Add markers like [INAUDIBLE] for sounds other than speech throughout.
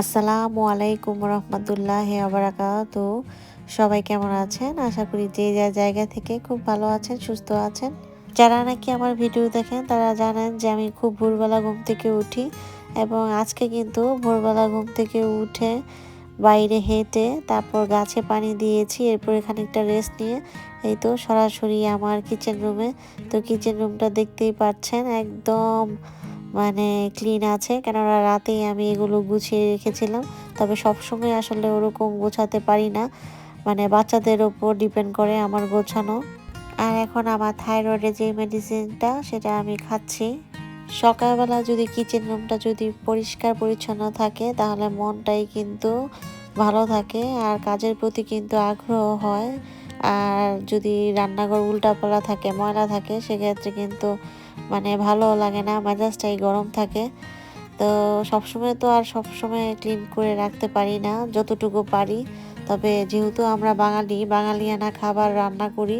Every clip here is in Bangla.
আসসালামু আলাইকুম রহমতুল্লাহ আবরাকাত সবাই কেমন আছেন? আশা করি যে যা জায়গা থেকে খুব ভালো আছেন, সুস্থ আছেন। যারা নাকি আমার ভিডিও দেখেন, তারা জানেন যে আমি খুব ভোরবেলা ঘুম থেকে উঠি এবং আজকে কিন্তু ভোরবেলা ঘুম থেকে উঠে বাইরে হেঁটে তারপর গাছে পানি দিয়েছি, এরপরে খানিকটা রেস্ট নিয়ে। এই তো সরাসরি আমার কিচেন রুমে তো কিচেন রুমটা দেখতেই পাচ্ছেন, একদম মানে ক্লিন আছে। কেননা রাতেই আমি এগুলো গুছিয়ে রেখেছিলাম। তবে সবসময় আসলে ওরকম গোছাতে পারি না। মানে বাচ্চাদের ওপর ডিপেন্ড করে আমার গোছানো। আর এখন আমার থাইরয়েডের যে মেডিসিনটা সেটা আমি খাচ্ছি। সকালবেলা যদি কিচেন রুমটা যদি পরিষ্কার পরিচ্ছন্ন থাকে, তাহলে মনটাই কিন্তু ভালো থাকে। আর কাজের প্রতি কিন্তু আগ্রহ হয়। আর যদি রান্নাঘর উল্টাপালা থাকে, ময়লা থাকে, সেক্ষেত্রে কিন্তু মানে ভালো লাগে না মেজাজটাই গরম থাকে। তো সবসময় তো আর সবসময় ক্লিন করে রাখতে পারি না, যতটুকু পারি। তবে যেহেতু আমরা বাঙালি, বাঙালিয়ানা খাবার রান্না করি,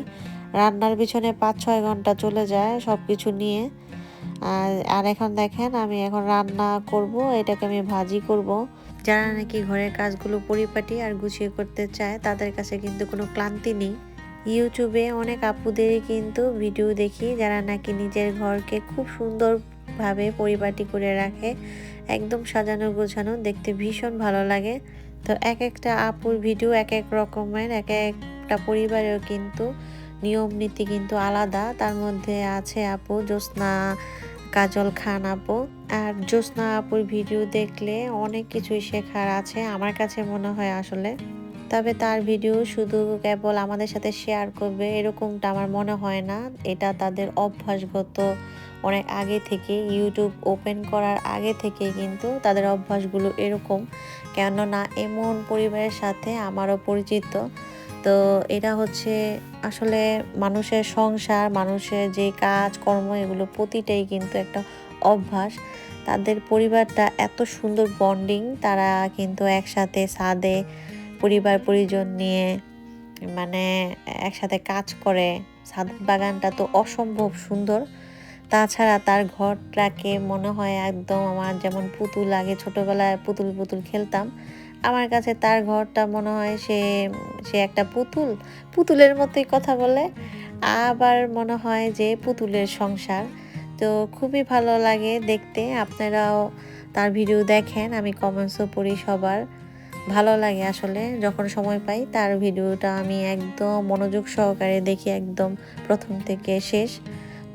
রান্নার পিছনে পাঁচ ছয় ঘণ্টা চলে যায় সব কিছু নিয়ে আর এখন দেখেন আমি এখন রান্না করব, এটাকে আমি ভাজি করব। যারা নাকি ঘরের কাজগুলো পরিপাটি আর গুছিয়ে করতে চায়, তাদের কাছে কিন্তু কোনো ক্লান্তি নেই। ইউটিউবে অনেক আপুদেরই কিন্তু ভিডিও দেখি, যারা নাকি নিজের ঘরকে খুব সুন্দরভাবে পরিপাটি করে রাখে, একদম সাজানো গোছানো, দেখতে ভীষণ ভালো লাগে। তো এক একটা আপুর ভিডিও এক এক রকমের, এক একটা পরিবারেও কিন্তু নিয়ম নীতি কিন্তু আলাদা। তার মধ্যে আছে আপু, জ্যোৎস্না, কাজল খান আপু। আর জ্যোৎস্না আপুর ভিডিও দেখলে অনেক কিছুই শেখার আছে, আমার কাছে মনে হয় আসলে। তবে তার ভিডিও শুধু কেবল আমাদের সাথে শেয়ার করবে, এরকমটা আমার মনে হয় না। এটা তাদের অভ্যাসগত অনেক আগে থেকে ইউটিউব ওপেন করার আগে থেকে কিন্তু তাদের অভ্যাসগুলো এরকম। কেননা এমন পরিবারের সাথে আমারও পরিচিত। তো এটা হচ্ছে আসলে মানুষের সংসার, মানুষের যে কাজ, কর্ম, এগুলো প্রতিটাই কিন্তু একটা অভ্যাস। তাদের পরিবারটা এত সুন্দর বন্ডিং তারা কিন্তু একসাথে সাদে পরিবার পরিজন নিয়ে মানে একসাথে কাজ করে। ছাদ বাগানটা তো অসম্ভব সুন্দর। তাছাড়া তার ঘরটাকে মনে হয় একদম আমার যেমন পুতুল আগে ছোটোবেলায় পুতুল পুতুল খেলতাম। আমার কাছে তার ঘরটা মনে হয় সে সে একটা পুতুল। পুতুলের মতোই কথা বলে। আবার মনে হয় যে পুতুলের সংসার। তো খুবই ভালো লাগে দেখতে। আপনারাও তার ভিডিও দেখেন, আমি কমেন্টসও পড়ি সবার। ভালো লাগে আসলে, যখন সময় পাই তার ভিডিওটা আমি একদম মনোযোগ সহকারে দেখি একদম প্রথম থেকে শেষ।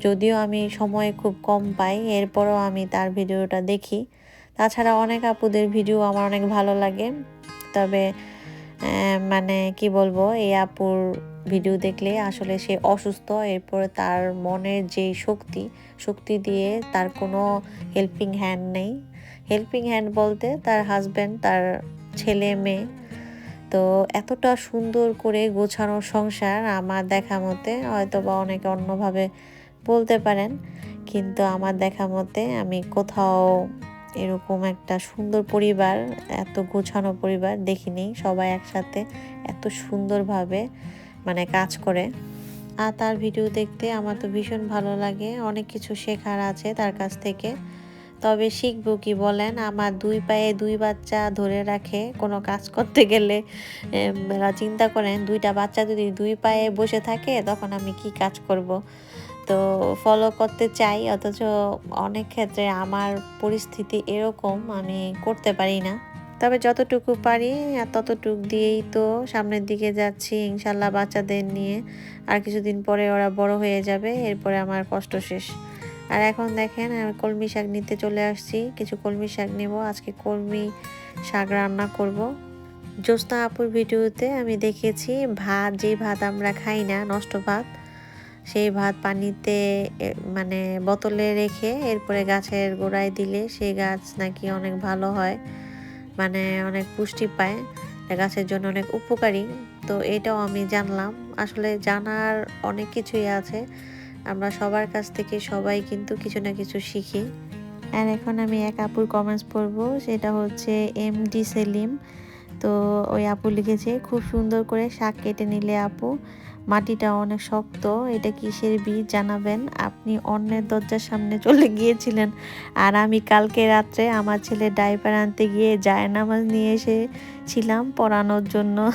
যদিও আমি সময় খুব কম পাই, এরপরও আমি তার ভিডিওটা দেখি। তাছাড়া অনেক আপুদের ভিডিও আমার অনেক ভালো লাগে। তবে মানে কি বলব, এই আপুর ভিডিও দেখলে আসলে সে অসুস্থ, এরপরে তার মনের যে শক্তি শক্তি দিয়ে তার কোনো হেল্পিং হ্যান্ড নেই। হেল্পিং হ্যান্ড বলতে তার হাজব্যান্ড তার ছেলে মেয়ে। তো এতটা সুন্দর করে গোছানো সংসার আমার দেখা মতে হয়তো বা অনেকে অন্যভাবে বলতে পারেন। কিন্তু আমার দেখা মতে আমি কোথাও এরকম একটা সুন্দর পরিবার, এত গোছানো পরিবার দেখিনি। সবাই একসাথে এত সুন্দরভাবে মানে কাজ করে। আর তার ভিডিও দেখতে আমার তো ভীষণ ভালো লাগে। অনেক কিছু শেখার আছে তার কাছ থেকে। তবে শিখব কি বলেন? আমার দুই পায়ে দুই বাচ্চা ধরে রাখে। কোনো কাজ করতে গেলে চিন্তা করেন, দুইটা বাচ্চা যদি দুই পায়ে বসে থাকে, তখন আমি কি কাজ করব। তো ফলো করতে চাই, অথচ অনেক ক্ষেত্রে আমার পরিস্থিতি এরকম, আমি করতে পারি না। তবে যতটুকু পারি, আর ততটুক দিয়েই তো সামনের দিকে যাচ্ছি, ইনশাল্লাহ বাচ্চাদের নিয়ে। আর কিছুদিন পরে ওরা বড় হয়ে যাবে, এরপরে আমার কষ্ট শেষ। আর এখন দেখেন আমি কলমি শাক নিতে চলে আসছি। কিছু কলমি শাক নেব। আজকে কলমি শাক রান্না করব। জ্যোৎস্না আপুর ভিডিওতে আমি দেখেছি ভাত যে ভাত আমরা খাই না, নষ্ট ভাত, সেই ভাত পানিতে মানে বোতলে রেখে এরপরে গাছের গোড়ায় দিলে সেই গাছ নাকি অনেক ভালো হয় মানে অনেক পুষ্টি পায় গাছের জন্য অনেক উপকারী। তো এটাও আমি জানলাম। আসলে জানার অনেক কিছুই আছে। আমরা সবার কাছ থেকে সবাই কিন্তু কিছু না কিছু শিখি। আর এখন আমি এক আপুর কমেন্টস পড়ব, সেটা হচ্ছে এম ডি সেলিম তো ওই আপু লিখেছে, খুব সুন্দর করে শাক কেটে নিলে আপু, মাটিটা অনেক শক্ত, এটা কিসের বীজ জানাবেন? আপনি অন্যের দরজার সামনে চলে গিয়েছিলেন আর আমি কালকে রাত্রে আমার ছেলে ডাইপার আনতে গিয়ে জায়নামাজ নিয়ে এসেছিলাম পড়ানোর জন্য। [LAUGHS]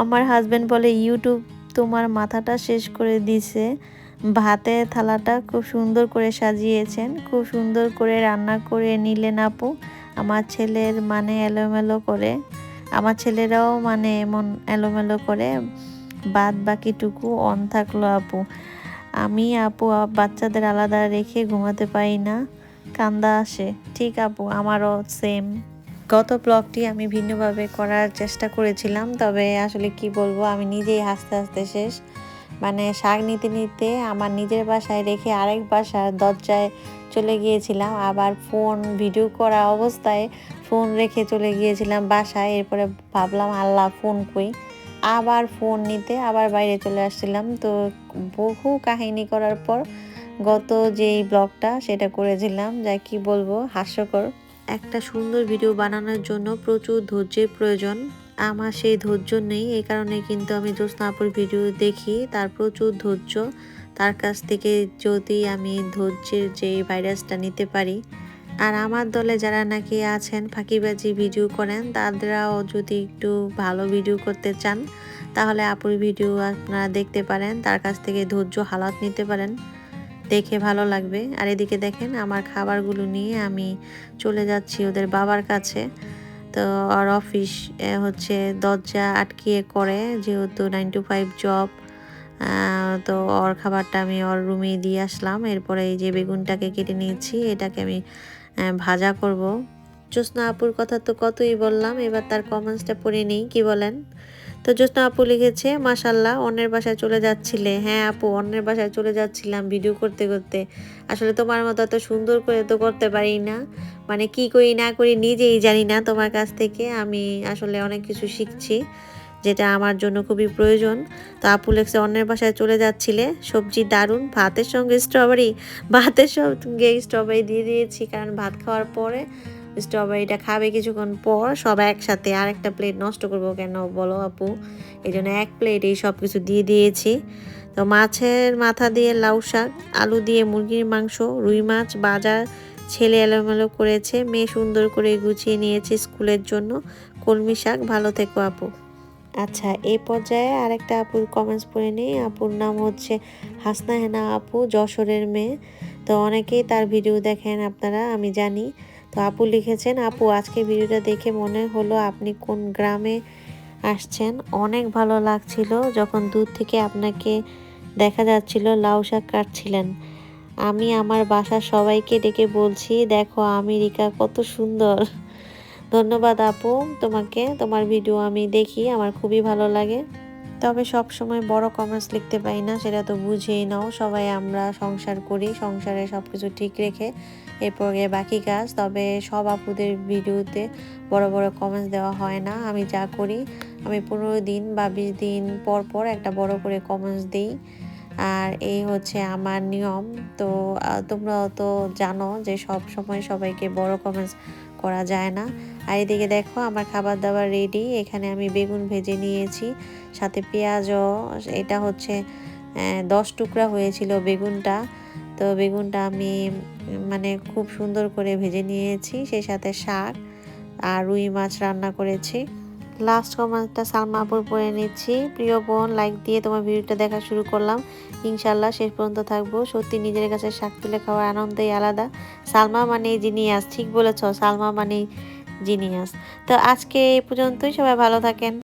আমার হাজব্যান্ড বলে ইউটিউব তোমার মাথাটা শেষ করে দিছে। ভাতের থালাটা খুব সুন্দর করে সাজিয়েছেন। খুব সুন্দর করে রান্না করে নিলেন আপু। আমার ছেলের মানে এলোমেলো করে। আমার ছেলেরাও মানে এমন এলোমেলো করে। বাদ বাকিটুকু অন থাকল আপু। আমি, আপু বাচ্চাদের আলাদা রেখে ঘুমাতে পারি না। কান্দা আসে। ঠিক আপু, আমারও সেম গত ব্লগটি আমি ভিন্নভাবে করার চেষ্টা করেছিলাম, তবে আসলে কি বলব, আমি নিজেই হাসতে হাসতে শেষ। মানে শাক নিতে নিতে আমার নিজের বাসায় রেখে আরেক বাসার দরজায় চলে গিয়েছিলাম, আবার ফোন ভিডিও করা অবস্থায় ফোন রেখে চলে গিয়েছিলাম বাসায়, এরপরে ভাবলাম, আল্লাহ ফোন কই? আবার ফোন নিতে আবার বাইরে চলে আসছিলাম। তো বহু কাহিনী করার পর গত যেই ব্লগটা সেটা করেছিলাম, যা কি বলব, হাস্যকর। একটা সুন্দর ভিডিও বানানোর জন্য প্রচুর ধৈর্যের প্রয়োজন। আমার সেই ধৈর্য নেই, এই কারণে কিন্তু আমি জ্যোৎস্নাপুর ভিডিও দেখি, তার প্রচুর ধৈর্য। তার কাছ থেকে যদি আমি ধৈর্যের যে ভাইরাসটা নিতে পারি। আর আমার দলে যারা নাকি আছেন, ফাঁকিবাজি ভিডিও করেন তাদেরাও যদি একটু ভালো ভিডিও করতে চান, তাহলে আপুর ভিডিও আপনারা দেখতে পারেন, তার কাছ থেকে ধৈর্য হালাত নিতে পারেন। দেখে ভালো লাগবে। আর এদিকে দেখেন আমার খাবারগুলো নিয়ে আমি চলে যাচ্ছি ওদের বাবার কাছে। তো ওর অফিস হচ্ছে দরজা আটকিয়ে করে যেহেতু নাইন টু ফাইভ জব তো ওর খাবারটা আমি ওর রুমে দিয়ে আসলাম। এরপরে এই যে বেগুনটাকে কেটে নিয়েছি, এটাকে আমি ভাজা করব। জ্যোৎস্না আপুর কথা তো কতই বললাম, এবার তার কমেন্টসটা পড়ে নিই, কি বলেন? তো জ্যোৎস্না আপু লিখেছে মাসাল্লাহ অন্যের বাসায় চলে যাচ্ছিলে। হ্যাঁ আপু, অন্যের বাসায় চলে যাচ্ছিলাম ভিডিও করতে করতে। আসলে তোমার মতো এত সুন্দর করে তো করতে পারি না। মানে কি করি না করি নিজেই জানি না তোমার কাছ থেকে। আমি আসলে অনেক কিছু শিখছি। যেটা আমার জন্য খুবই প্রয়োজন। তো আপু লেখছে, অন্যের বাসায় চলে যাচ্ছিলে, সবজি দারুণ, ভাতের সঙ্গে স্ট্রবেরি ভাতের সঙ্গে স্ট্রবেরি দিয়ে দিয়েছি, কারণ ভাত খাওয়ার পরে স্ট্রবেরিটা খাবে কিছুক্ষণ পর, সব একসাথে আর একটা প্লেট নষ্ট করব কেন বলো আপু? এই জন্য এক প্লেট এই সব কিছু দিয়ে দিয়েছি। তো মাছের মাথা দিয়ে লাউ শাক, আলু দিয়ে মুরগির মাংস, রুই মাছ, বাজার ছেলে এলোমেলো করেছে, মেয়ে সুন্দর করে গুছিয়ে নিয়েছে স্কুলের জন্য। কলমি শাক, ভালো থেকো আপু। আচ্ছা এই পর্যায়ে আরেকটা আপুর কমেন্টস পড়ে নিই। আপুর নাম হচ্ছে হাসনা হেনা আপু, যশোরের মেয়ে। তো অনেকেই তার ভিডিও দেখেন আপনারা, আমি জানি। তো আপু লিখেছেন, আপু, আজকে ভিডিওটা দেখে মনে হলো আপনি কোন গ্রামে আসছেন? অনেক ভালো লাগছিল যখন দূর থেকে আপনাকে দেখা যাচ্ছিল, লাউ শাক কাটছিলেন। আমি আমার বাসার সবাইকে ডেকে বলছি, দেখো, আমেরিকা কত সুন্দর। ধন্যবাদ আপু, তোমাকে। তোমার ভিডিও আমি দেখি, আমার খুবই ভালো লাগে। তবে সব সময় বড় কমেন্টস লিখতে পাই না, সেটা তো বুঝেই নাও। সবাই আমরা সংসার করি, সংসারে সব কিছু ঠিক রেখে এরপরে বাকি কাজ। তবে সব আপুদের ভিডিওতে বড় বড় কমেন্টস দেওয়া হয় না। আমি যা করি, আমি পনেরো দিন বা বিশ দিন পর পর একটা বড় করে কমেন্টস দিই। আর এই হচ্ছে আমার নিয়ম। তো তোমরা তো জানো যে সব সময় সবাইকে বড় কমেন্টস করা যায় না। আর এদিকে দেখো, আমার খাবার দাবার রেডি এখানে আমি বেগুন ভেজে নিয়েছি, সাথে পেঁয়াজও। এটা হচ্ছে দশ টুকরা হয়েছিল বেগুনটা। তো বেগুনটা আমি মানে খুব সুন্দর করে ভেজে নিয়েছি, সেই সাথে শাক আর রুই মাছ রান্না করেছি। লাস্ট কমেন্টটা সালমা আপুর পরে নিচ্ছি। প্রিয় বোন লাইক দিয়ে তোমার ভিডিওটা দেখা শুরু করলাম। ইনশাল্লাহ শেষ পর্যন্ত থাকব। সত্যি নিজের কাছে শাক তুলে খাওয়ার আনন্দই আলাদা। সালমা মানে জিনিয়াস, ঠিক বলেছ, সালমা মানে জিনিয়াস। তো আজকে এই পর্যন্তই, সবাই ভালো থাকেন।